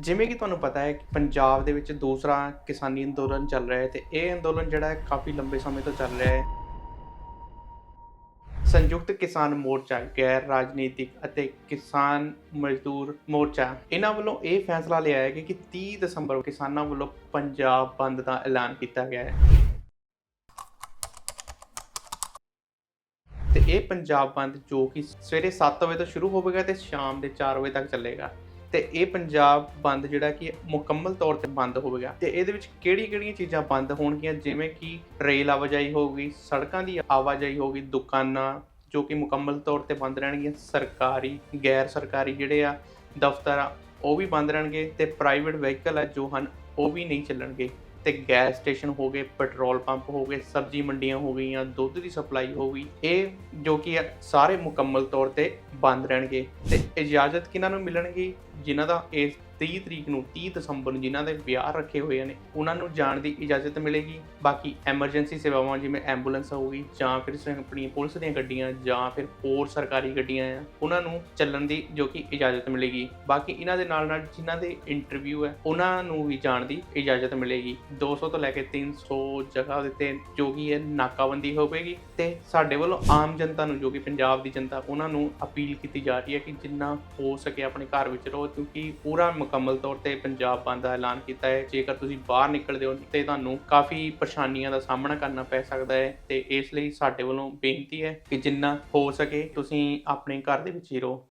ਜਿਵੇਂ ਕਿ ਤੁਹਾਨੂੰ ਪਤਾ ਹੈ ਕਿ ਪੰਜਾਬ ਦੇ ਵਿੱਚ ਦੂਸਰਾ ਕਿਸਾਨੀ ਅੰਦੋਲਨ ਚੱਲ ਰਿਹਾ ਹੈ ਤੇ ਇਹ ਅੰਦੋਲਨ ਜਿਹੜਾ ਹੈ ਕਾਫੀ ਲੰਬੇ ਸਮੇਂ ਤੋਂ ਚੱਲ ਰਿਹਾ ਹੈ। ਸੰਯੁਕਤ ਕਿਸਾਨ ਮੋਰਚਾ, ਗੈਰ ਰਾਜਨੀਤਿਕ ਅਤੇ ਕਿਸਾਨ ਮਜ਼ਦੂਰ ਮੋਰਚਾ, ਇਹਨਾਂ ਵੱਲੋਂ ਇਹ ਫੈਸਲਾ ਲਿਆ ਹੈ ਕਿ 30 ਦਸੰਬਰ ਕਿਸਾਨਾਂ ਵੱਲੋਂ ਪੰਜਾਬ ਬੰਦ ਦਾ ਐਲਾਨ ਕੀਤਾ ਗਿਆ ਹੈ। ਤੇ ਇਹ ਪੰਜਾਬ ਬੰਦ ਜੋ ਕਿ ਸਵੇਰੇ 7 ਵਜੇ ਤੋਂ ਸ਼ੁਰੂ ਹੋਵੇਗਾ ਤੇ ਸ਼ਾਮ ਦੇ 4 ਵਜੇ ਤੱਕ ਚੱਲੇਗਾ। ਤੇ ਇਹ ਪੰਜਾਬ ਬੰਦ ਜਿਹੜਾ ਕਿ ਮੁਕੰਮਲ ਤੌਰ ਤੇ ਬੰਦ ਹੋਵੇਗਾ ਤੇ ਇਹਦੇ ਵਿੱਚ ਕਿਹੜੀ-ਕਿਹੜੀਆਂ ਚੀਜ਼ਾਂ ਬੰਦ ਹੋਣਗੀਆਂ? ਜਿਵੇਂ ਕਿ ਰੇਲ ਆਵਾਜਾਈ ਹੋਊਗੀ ਸੜਕਾਂ ਦੀ ਆਵਾਜਾਈ ਹੋਊਗੀ ਦੁਕਾਨਾਂ ਜੋ ਕਿ ਮੁਕੰਮਲ ਤੌਰ ਤੇ ਬੰਦ ਰਹਿਣਗੀਆਂ ਸਰਕਾਰੀ ਗੈਰ ਸਰਕਾਰੀ ਜਿਹੜੇ ਆ ਦਫ਼ਤਰ ਆ ਉਹ ਵੀ ਬੰਦ ਰਹਿਣਗੇ ਤੇ ਪ੍ਰਾਈਵੇਟ ਵਹੀਕਲ ਆ ਜੋ ਹਨ ਉਹ ਵੀ ਨਹੀਂ ਚੱਲਣਗੇ। ਤੇ ਗੈਸ ਸਟੇਸ਼ਨ ਹੋ ਗਏ ਪੈਟਰੋਲ ਪੰਪ ਹੋ ਗਏ ਸਬਜ਼ੀ ਮੰਡੀਆਂ ਹੋ ਗਈਆਂ ਦੁੱਧ ਦੀ ਸਪਲਾਈ ਹੋ ਗਈ ਇਹ ਜੋ ਕਿ ਆ, ਸਾਰੇ ਮੁਕੰਮਲ ਤੌਰ ਤੇ ਬੰਦ ਰਹਿਣਗੇ। ਤੇ ਇਜਾਜ਼ਤ ਕਿਹਨਾਂ ਨੂੰ ਮਿਲਣਗੀ? ਜਿਨ੍ਹਾਂ ਦਾ ਇਸ 30 ਤਰੀਕ ਨੂੰ 30 ਦਸੰਬਰ ਨੂੰ ਜਿਨ੍ਹਾਂ ਦੇ ਵਿਆਹ ਰੱਖੇ ਹੋਏ ਨੇ, ਉਹਨਾਂ ਨੂੰ ਜਾਣ ਦੀ ਇਜਾਜ਼ਤ ਮਿਲੇਗੀ। ਬਾਕੀ ਐਮਰਜੈਂਸੀ ਸੇਵਾਵਾਂ ਜਿਵੇਂ ਐਂਬੂਲੈਂਸ ਹੋਊਗੀ ਜਾਂ ਫਿਰ ਆਪਣੀ ਪੁਲਿਸ ਦੀਆਂ ਗੱਡੀਆਂ, ਜਾਂ ਫਿਰ ਹੋਰ ਸਰਕਾਰੀ ਗੱਡੀਆਂ ਆ, ਉਹਨਾਂ ਨੂੰ ਚੱਲਣ ਦੀ ਜੋ ਕਿ ਇਜਾਜ਼ਤ ਮਿਲੇਗੀ। ਬਾਕੀ ਇਹਨਾਂ ਦੇ ਨਾਲ ਨਾਲ ਜਿਨ੍ਹਾਂ ਦੇ ਇੰਟਰਵਿਊ ਹੈ, ਉਹਨਾਂ ਨੂੰ ਵੀ ਜਾਣ ਦੀ ਇਜਾਜ਼ਤ ਮਿਲੇਗੀ। 200 ਤੋਂ ਲੈ ਕੇ 300 ਜਗ੍ਹਾ ਦੇ ਤੇ ਜੋ ਕਿ ਇਹ ਨਾਕਾਬੰਦੀ ਹੋਵੇਗੀ, ਤੇ ਸਾਡੇ ਵੱਲੋਂ ਆਮ ਜਨਤਾ ਨੂੰ, ਜੋ ਕਿ ਪੰਜਾਬ ਦੀ ਜਨਤਾ, ਉਹਨਾਂ ਨੂੰ ਅਪੀਲ ਕੀਤੀ ਜਾ ਰਹੀ ਹੈ ਕਿ ਜਿੰਨਾ ਹੋ ਸਕੇ ਆਪਣੇ ਘਰ ਵਿੱਚ ਰਹੋ ਕਿਉਂਕਿ ਪੂਰਾ ਮੁਕੰਮਲ ਤੌਰ ਤੇ ਪੰਜਾਬ ਬੰਦ ਦਾ ਐਲਾਨ ਕੀਤਾ ਹੈ। ਜੇਕਰ ਤੁਸੀਂ ਬਾਹਰ ਨਿਕਲਦੇ ਹੋ ਤੇ ਤੁਹਾਨੂੰ ਕਾਫੀ ਪਰੇਸ਼ਾਨੀਆਂ ਦਾ ਸਾਹਮਣਾ ਕਰਨਾ ਪੈ ਸਕਦਾ ਹੈ ਤੇ ਇਸ ਲਈ ਸਾਡੇ ਵੱਲੋਂ ਬੇਨਤੀ ਹੈ ਕਿ ਜਿੰਨਾ ਹੋ ਸਕੇ ਤੁਸੀਂ ਆਪਣੇ ਘਰ ਦੇ ਵਿੱਚ ਹੀ ਰਹੋ।